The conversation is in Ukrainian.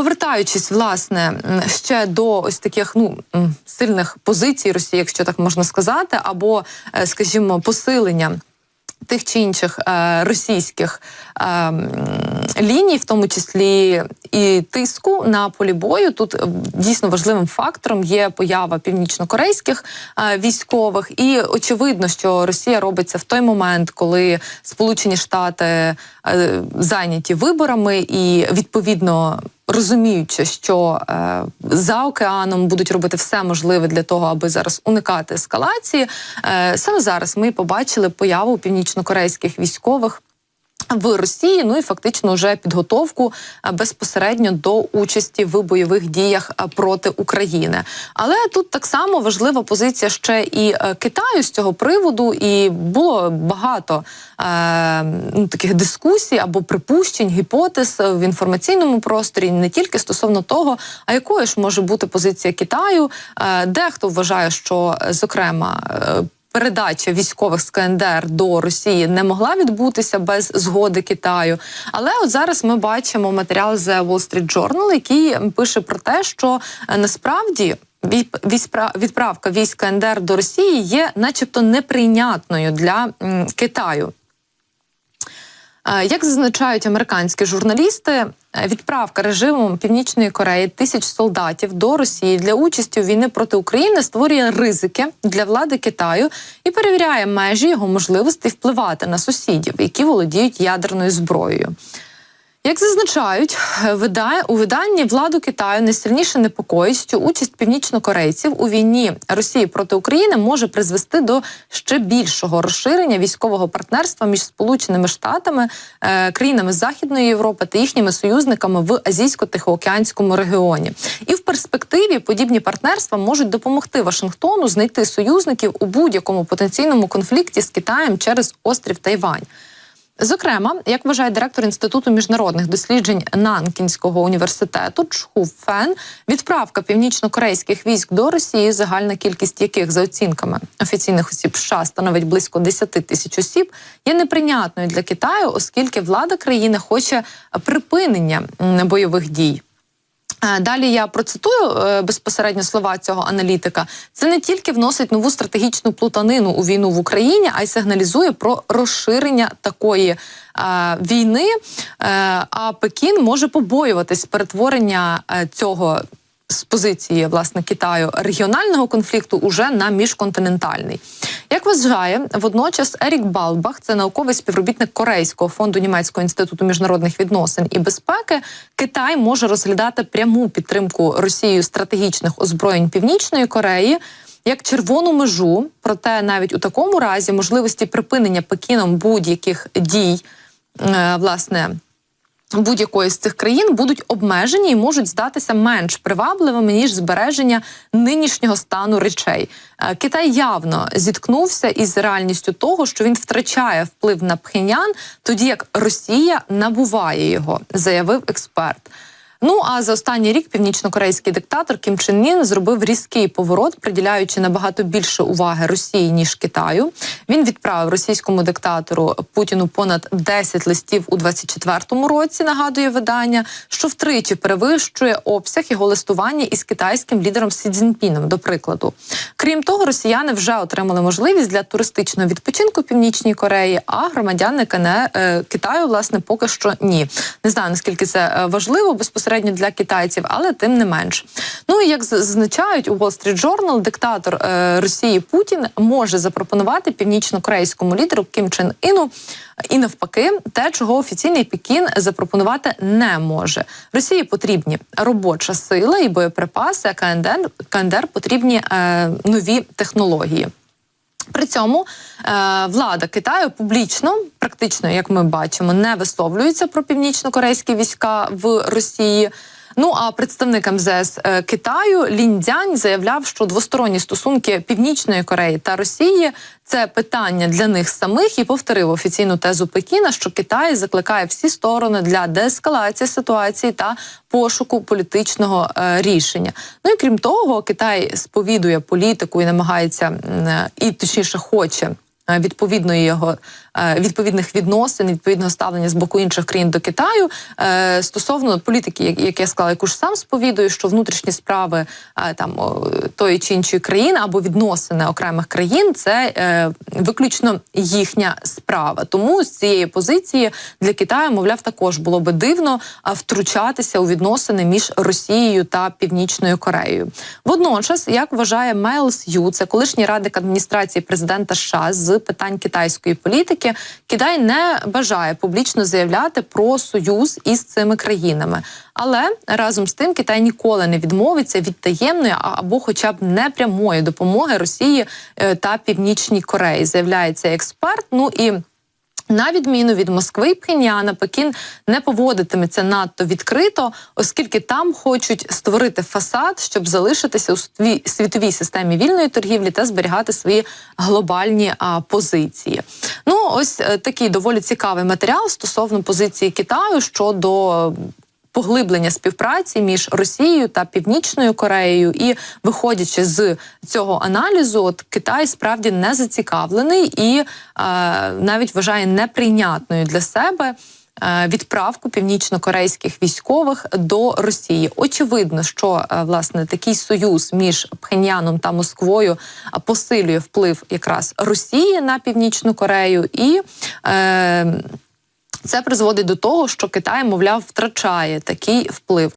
повертаючись власне ще до ось таких ну сильних позицій Росії, якщо так можна сказати, або, е, скажімо, посилення тих чи інших е, російських е, ліній, в тому числі і тиску на полі бою. Тут е, дійсно важливим фактором є поява північнокорейських е, військових, і очевидно, що Росія робиться в той момент, коли Сполучені Штати е, зайняті виборами, і відповідно розуміючи, що е, за океаном будуть робити все можливе для того, аби зараз уникати ескалації. Е, Саме зараз ми побачили появу північнокорейських військових. В Росії, ну і фактично вже підготовку е, безпосередньо до участі в бойових діях е, проти України. Але тут так само важлива позиція ще і е, Китаю з цього приводу, і було багато ну, таких дискусій або припущень, гіпотез в інформаційному просторі, не тільки стосовно того, а якою ж може бути позиція Китаю. Дехто вважає, що зокрема. Передача військових з КНДР до Росії не могла відбутися без згоди Китаю. Але от зараз ми бачимо матеріал The Wall Street Journal, який пише про те, що е, насправді. відправка військ КНДР до Росії є, начебто, неприйнятною для Китаю. Як зазначають американські журналісти, е, відправка режимом Північної Кореї тисяч солдатів до Росії для участі у війни проти України створює ризики для влади Китаю і перевіряє межі його можливості впливати на сусідів, які володіють ядерною зброєю. Як зазначають, у виданні владу Китаю найсильніше непокоїть, що участь північнокорейців у війні Росії проти України може призвести до ще більшого розширення військового партнерства між Сполученими Штатами, е, країнами Західної Європи та їхніми союзниками в азійсько-тихоокеанському регіоні. І в перспективі подібні партнерства можуть допомогти Вашингтону знайти союзників у будь-якому потенційному конфлікті з Китаєм через острів Тайвань. Зокрема, як вважає директор інституту міжнародних досліджень Нанкінського університету Чху Фен, відправка північно-корейських військ до Росії, загальна кількість яких за оцінками офіційних осіб США становить близько 10 тисяч осіб, є неприйнятною для Китаю, оскільки влада країни хоче припинення бойових дій. Е, далі я процитую е, безпосередньо слова цього аналітика. Це не тільки вносить нову стратегічну плутанину у війну в Україні, а й сигналізує про розширення такої е, війни. А Пекін може побоюватись перетворення цього з позиції власне Китаю регіонального конфлікту уже на міжконтинентальний. Як вважає водночас Ерік Балбах, це науковий співробітник Корейського фонду німецького інституту міжнародних відносин і безпеки, Китай може розглядати пряму підтримку Росією стратегічних озброєнь Північної Кореї. Як червону межу, проте навіть у такому разі можливості припинення Пекіном будь-яких дій, е, власне будь-якої з цих країн будуть обмежені і можуть здатися менш привабливими ніж збереження нинішнього стану речей. Е, Китай явно зіткнувся із реальністю того, що він втрачає вплив на Пхенян, тоді як Росія набуває його, заявив експерт. Ну а за останній рік північно-корейський диктатор Кім Чен Нін зробив різкий поворот, приділяючи набагато більше уваги Росії ніж Китаю. Він відправив російському диктатору Путіну понад 10 листів у 24-му році. Нагадує видання, що втричі перевищує обсяг його листування із китайським лідером Сі Цзіньпіном, До прикладу, крім того, росіяни вже отримали можливість для туристичного відпочинку північній Кореї, а громадяни е, Китаю власне поки що ні. Не знаю наскільки це е, важливо безпосередньо безпосередньо для китайців, але тим не менш. Ну і як зазначають у Wall Street Journal, диктатор е, Росії Путін може запропонувати північно-корейському лідеру Кім Чен Іну і навпаки, те, чого офіційний Пекін запропонувати не може. Росії потрібні робоча сила і боєприпаси. а КНДР, КНДР потрібні е, нові технології. При цьому е, влада Китаю публічно, практично, як ми бачимо, не висловлюється про північно-корейські війська в Росії. Ну а представник МЗС е, Китаю Ліндзянь заявляв, що двосторонні стосунки Північної Кореї та Росії це питання для них самих і повторив офіційну тезу Пекіна, що Китай закликає всі сторони для деескалації ситуації та пошуку політичного е, рішення. Ну і крім того, Китай сповідує політику і намагається е, і точніше хоче відповідної його е, відповідних відносин, відповідного ставлення з боку інших країн до Китаю е, стосовно політики, як- я сказала, яку ж сам сповідую, що внутрішні справи е, там тої чи іншої країни або відносини окремих країн це е, виключно їхня справа. Тому з цієї позиції для Китаю, мовляв, також було би дивно втручатися у відносини між Росією та Північною Кореєю. Водночас, як вважає Мелс Ю, це колишній радник адміністрації президента США з питань китайської політики, Китай не бажає публічно заявляти про союз із цими країнами. Але разом з тим Китай ніколи не відмовиться від таємної або, хоча б непрямої допомоги Росії е, та Північній Кореї, заявляється експерт. Ну і на відміну від Москви і Пхеньяна, Пекін не поводитиметься надто відкрито, оскільки там хочуть створити фасад, щоб залишитися у сві- світовій системі вільної торгівлі та зберігати свої глобальні а, позиції. Ну, ось е, такий доволі цікавий матеріал стосовно позиції Китаю щодо поглиблення співпраці між Росією та Північною Кореєю, і виходячи з цього аналізу, от Китай справді не зацікавлений і е, навіть вважає неприйнятною для себе. е, Відправку північно-корейських військових до Росії очевидно, що е, власне такий союз між Пхеньяном та Москвою посилює вплив якраз Росії на північну Корею і е, це призводить до того, що Китай, мовляв, втрачає такий вплив.